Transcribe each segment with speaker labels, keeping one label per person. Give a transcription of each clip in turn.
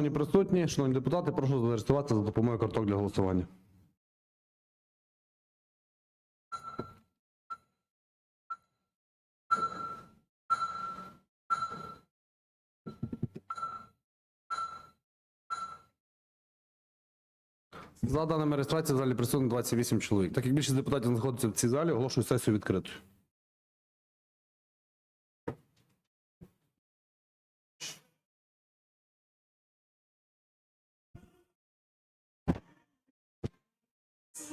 Speaker 1: Шановні присутні, шановні депутати, прошу зареєструватися за допомогою карток для голосування. За даними реєстрації в залі присутні 28 чоловік. Так як більшість депутатів знаходиться в цій залі, оголошую сесію відкритою.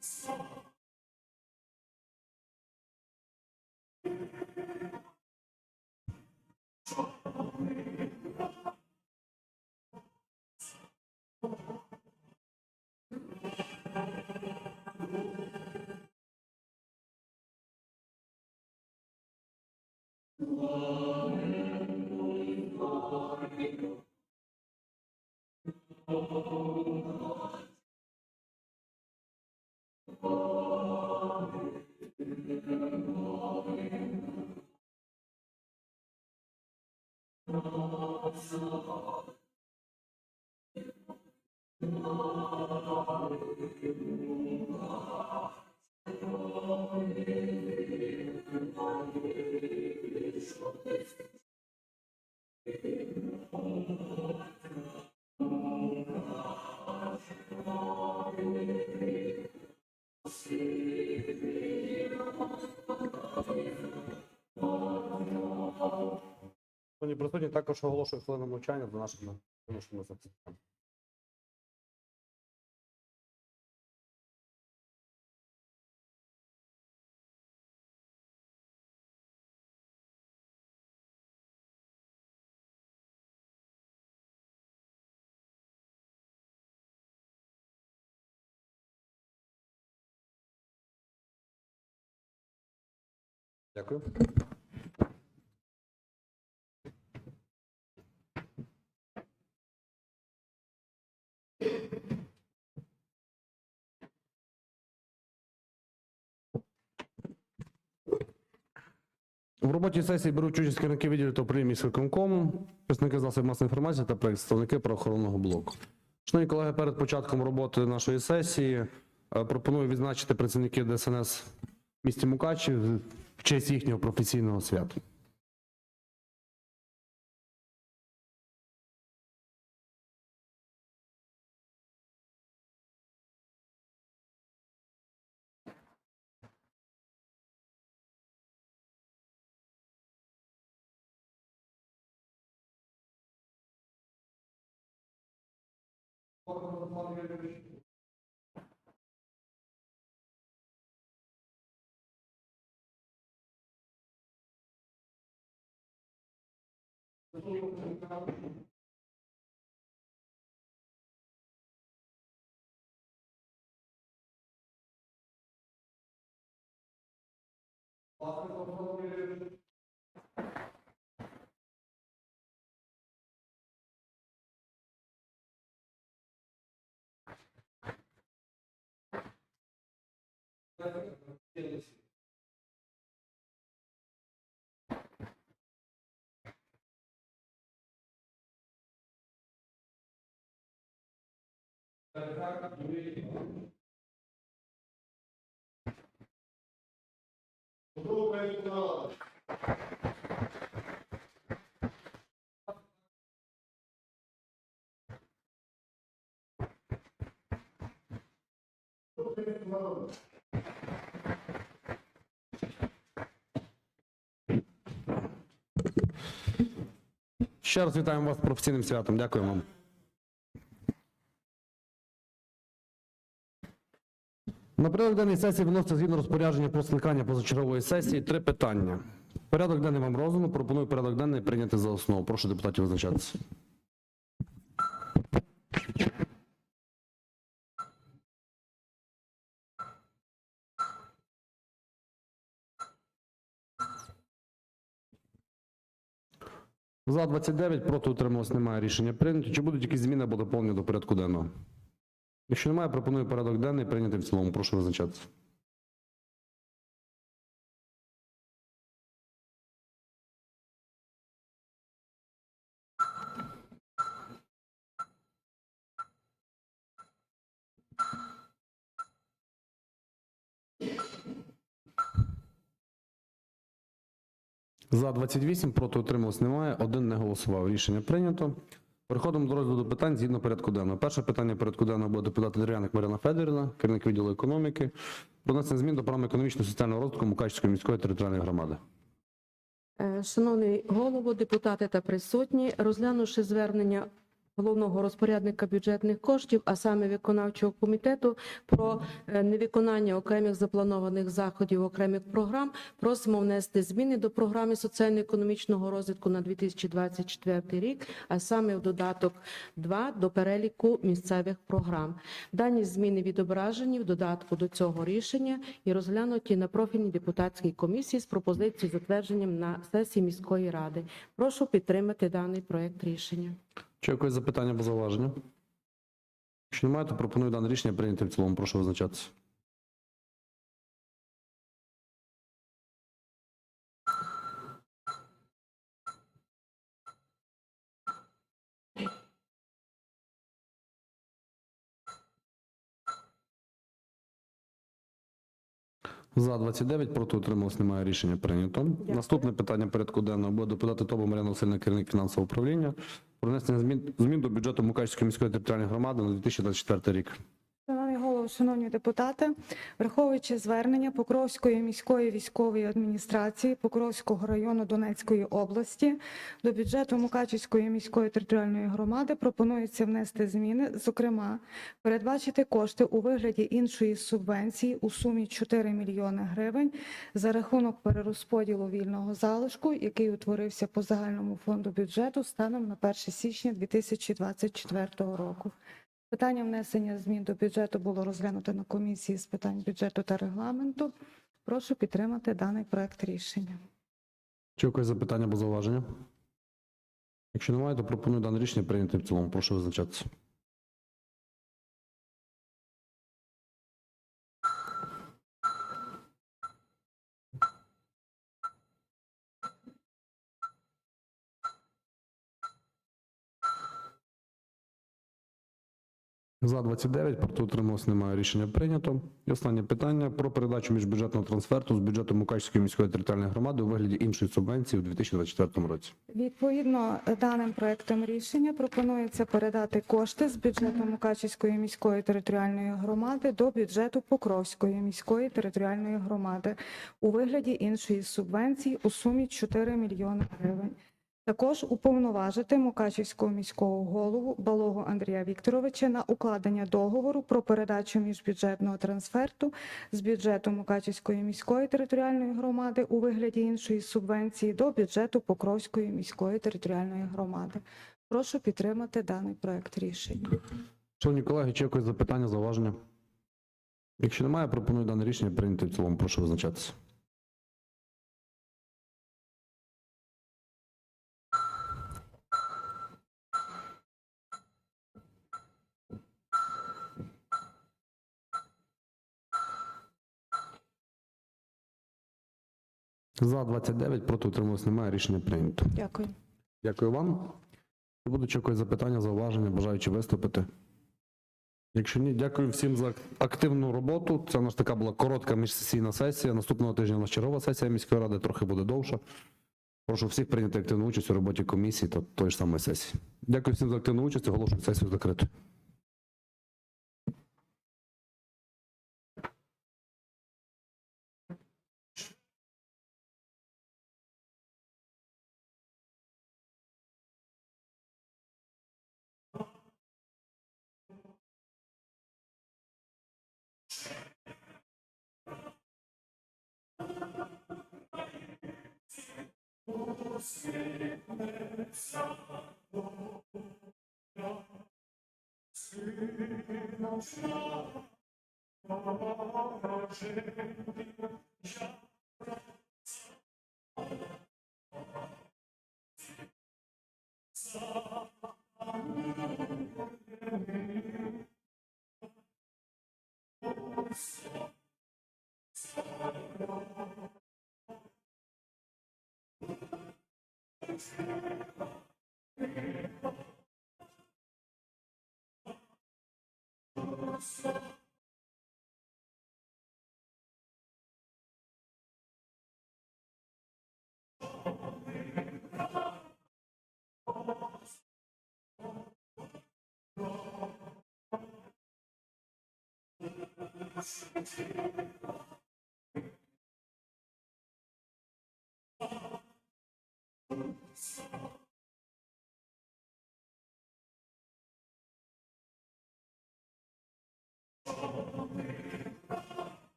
Speaker 1: Yes. Glory, glory. Шановні присутні, також оголошую хвилину мовчання за нашими вимушеними запитаннями. Дякую. В роботі сесії беруть участь керівники відділів та управління міськвиконкому, представники засобів масової інформації та представники правоохоронного блоку. Шановні колеги, перед початком роботи нашої сесії е, пропоную відзначити працівників ДСНС в місті Мукачів в честь їхнього професійного свята. Osmanlı görmemiş. Bazı toplumları Доброе утро! Ще раз вітаємо вас з професійним святом. Дякую вам. На порядок денний сесії виноситься згідно розпорядження про скликання позачергової сесії три питання. Порядок денний вам роздано. Пропоную порядок денний прийняти за основу. Прошу депутатів визначатися. За 29, проти утрималось немає. Рішення прийнято. Чи будуть якісь зміни або доповнення до порядку денного? Якщо немає, пропоную порядок денний прийняти в цілому. Прошу визначатися. За 28, проти утрималось немає. Один не голосував. Рішення прийнято. Переходимо до розгляду питань згідно порядку денного. Перше питання порядку денного буде депутат Дерев'яник Марина Федорівна, керівник відділу економіки, про внесення змін до програми економічного соціального розвитку Мукачівської міської територіальної громади.
Speaker 2: Е, Шановний голово, депутати та присутні, розглянувши звернення головного розпорядника бюджетних коштів, а саме виконавчого комітету, про е, невиконання окремих запланованих заходів окремих програм, просимо внести зміни до програми соціально-економічного розвитку на 2024 рік, а саме в додаток 2 до переліку місцевих програм. Дані зміни відображені в додатку до цього рішення і розглянуті на профільній депутатській комісії з пропозицією затвердженням на сесії міської ради. Прошу підтримати даний проект рішення.
Speaker 1: Чи якось запитання або зауваження? Якщо немає, то пропоную дане рішення прийняти в цілому. Прошу визначатися. За 29, проти утрималось немає рішення прийнято. Наступне питання порядку денного буде депутати Тоба Марина Васильівна, керівник фінансового управління, про внесення змін, змін до бюджету Мукачівської міської територіальної громади на 2024 рік.
Speaker 3: Шановні депутати, враховуючи звернення Покровської міської військової адміністрації Покровського району Донецької області до бюджету Мукачівської міської територіальної громади пропонується внести зміни, зокрема, передбачити кошти у вигляді іншої субвенції у сумі 4 мільйони гривень за рахунок перерозподілу вільного залишку, який утворився по загальному фонду бюджету станом на 1 січня 2024 року. Питання внесення змін до бюджету було розглянуто на комісії з питань бюджету та регламенту. Прошу підтримати даний проект рішення.
Speaker 1: Чи якось запитання або зауваження? Якщо немає, то пропоную дане рішення прийняти в цілому. Прошу визначатися. За 29, проти утрималось немає рішення прийнято. І останнє питання про передачу міжбюджетного трансферту з бюджету Мукачівської міської територіальної громади у вигляді іншої субвенції у 2024 році.
Speaker 3: Відповідно, даним проектом рішення пропонується передати кошти з бюджету Мукачівської міської територіальної громади до бюджету Покровської міської територіальної громади у вигляді іншої субвенції у сумі 4 мільйони гривень. Також уповноважити Мукачівського міського голову Балогу Андрія Вікторовича на укладення договору про передачу міжбюджетного трансферту з бюджету Мукачівської міської територіальної громади у вигляді іншої субвенції до бюджету Покровської міської територіальної громади. Прошу підтримати даний проект рішення.
Speaker 1: Шановні колеги, чи якось запитання, зауваження? Якщо немає, пропоную дане рішення прийняти в цілому. Прошу визначатися. За 29, проти утрималось немає. Рішення прийнято.
Speaker 3: Дякую.
Speaker 1: Дякую вам. Будуть якось запитання, зауваження, бажаючи виступити. Якщо ні, дякую всім за активну роботу. Це у нас така була коротка міжсесійна сесія. Наступного тижня у нас чергова сесія міської ради, трохи буде довша. Прошу всіх прийняти активну участь у роботі комісії та тої ж самої сесії. Дякую всім за активну участь. Оголошую сесію закритою. посипнеться доля, сина жажим я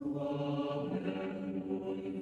Speaker 1: Love and